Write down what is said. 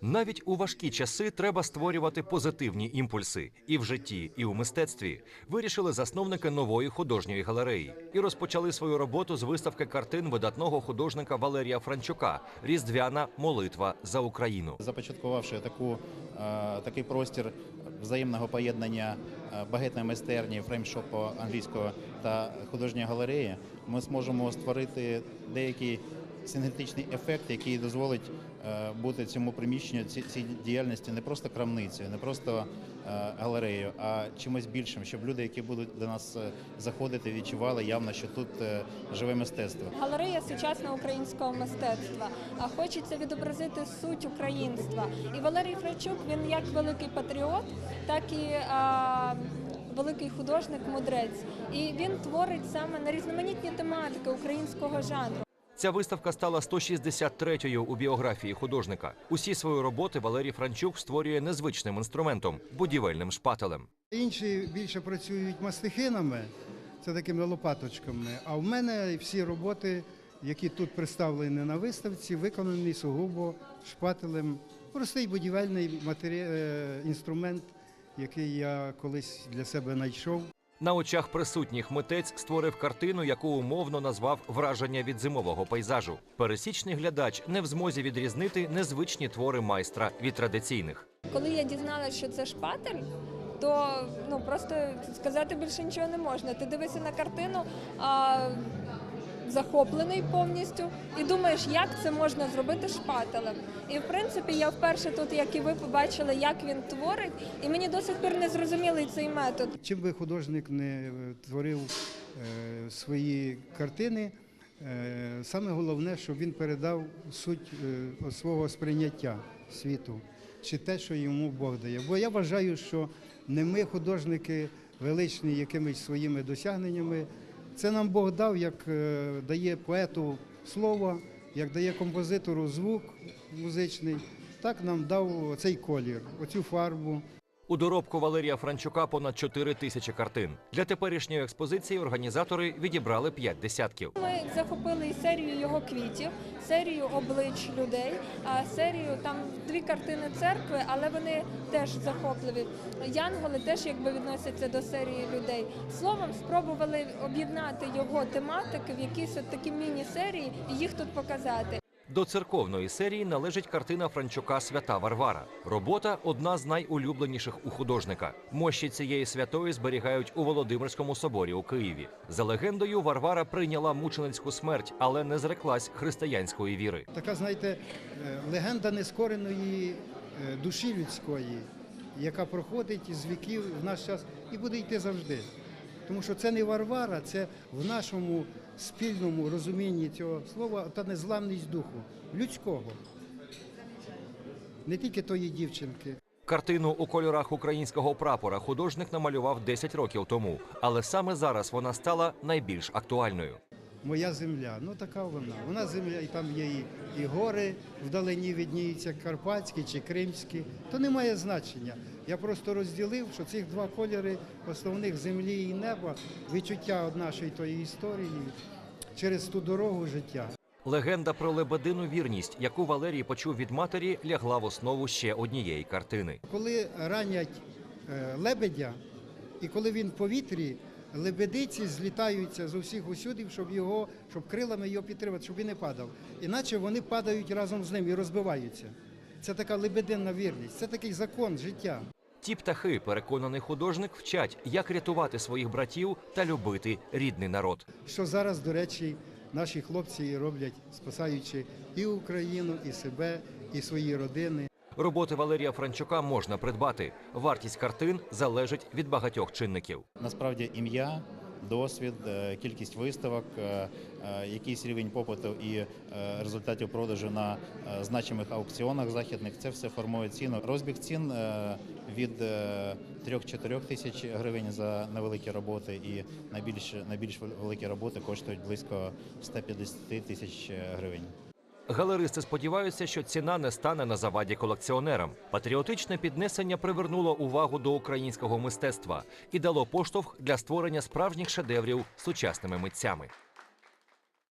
Навіть у важкі часи треба створювати позитивні імпульси і в житті, і у мистецтві. Вирішили засновники нової художньої галереї і розпочали свою роботу з виставки картин видатного художника Валерія Франчука Різдвяна молитва за Україну. започаткувавши таку, е, такий простір взаємного поєднання е, багетної майстерні, фреймшопу англійського та художньої галереї, ми зможемо створити деякий синергетичний ефект, який дозволить е, бути цьому приміщенню ці- цій діяльності не просто крамницею, не просто е, галереєю, а чимось більшим, щоб люди, які будуть до нас е, заходити, відчували явно, що тут живе мистецтво. Галерея сучасного українського мистецтва. А хочеться відобразити суть українства. І Валерій Фрачук він як великий патріот, так і великий художник, мудрець. І він творить саме на різноманітні тематики українського жанру. Ця виставка стала 163-ю у біографії художника. Усі свої роботи Валерій Франчук створює незвичним інструментом будівельним шпателем. Інші більше працюють мастихинами, це такими лопаточками. А в мене всі роботи, які тут представлені на виставці, виконані сугубо шпателем. Простий будівельний матері... е, інструмент, який я колись для себе знайшов. На очах присутніх митець створив картину, яку умовно назвав враження від зимового пейзажу. Пересічний глядач не в змозі відрізнити незвичні твори майстра від традиційних. Коли я дізналася, що це шпатель, то ну просто сказати більше нічого не можна. Ти дивишся на картину, а, захоплений повністю, і думаєш, як це можна зробити шпателем. І в принципі, я вперше тут, як і ви побачили, як він творить, і мені до сих пір не зрозумілий цей метод. Чим би художник не е, творив е, свої картини, е, саме головне, щоб він передав суть свого сприйняття світу, чи те, що йому Бог дає. Бо я вважаю, що не ми, художники, величні якимись своїми досягненнями, це нам Бог дав, як е, дає поету слово, як дає композитору звук музичний, так нам дав цей колір, оцю фарбу. У доробку Валерія Франчука понад 4 тисячі картин. Для теперішньої експозиції організатори відібрали 5 десятків. Ми захопили серію його квітів, серію облич людей, а серію там дві картини церкви, але вони теж захопливі. Янголи теж якби відносяться до серії людей. Словом, спробували об'єднати його тематики в якісь такі міні-серії і їх тут показати. До церковної серії належить картина Франчука Свята Варвара. Робота одна з найулюбленіших у художника. Мощі цієї святої зберігають у Володимирському соборі у Києві. За легендою, Варвара прийняла мученицьку смерть, але не зреклась християнської віри. Така, знаєте, е, легенда нескореної е, душі людської, яка проходить із віків в наш час і буде йти завжди. Тому що це не Варвара, це в нашому спільному розумінні цього слова та незламність духу людського. Не тільки тої дівчинки. Картину у кольорах українського прапора художник намалював 10 років тому, але саме зараз вона стала найбільш актуальною. Моя земля, ну така вона. Вона земля, і там є і, і гори вдалині відніються, карпатські чи кримські. То не має значення. Я просто розділив, що цих два кольори основних землі і неба, відчуття від нашої тої історії через ту дорогу життя. Легенда про лебедину вірність, яку Валерій почув від матері, лягла в основу ще однієї картини. Коли ранять е, лебедя, і коли він в повітрі, лебедиці злітаються з усіх усюдів, щоб його, щоб крилами його підтримати, щоб він не падав. Іначе вони падають разом з ним і розбиваються. Це така лебединна вірність, це такий закон життя. Ті птахи, переконаний художник, вчать, як рятувати своїх братів та любити рідний народ. Що зараз, до речі, наші хлопці роблять, спасаючи і Україну, і себе, і свої родини. Роботи Валерія Франчука можна придбати. Вартість картин залежить від багатьох чинників. Насправді ім'я, досвід, е, кількість виставок, е, е, якийсь рівень попиту і результатів продажу на значимих аукціонах західних це все формує ціну. Розбіг цін від 3-4 тисяч гривень за невеликі роботи, і найбільш найбільш великі роботи коштують близько 150 тисяч гривень. Галеристи сподіваються, що ціна не стане на заваді колекціонерам. Патріотичне піднесення привернуло увагу до українського мистецтва і дало поштовх для створення справжніх шедеврів сучасними митцями.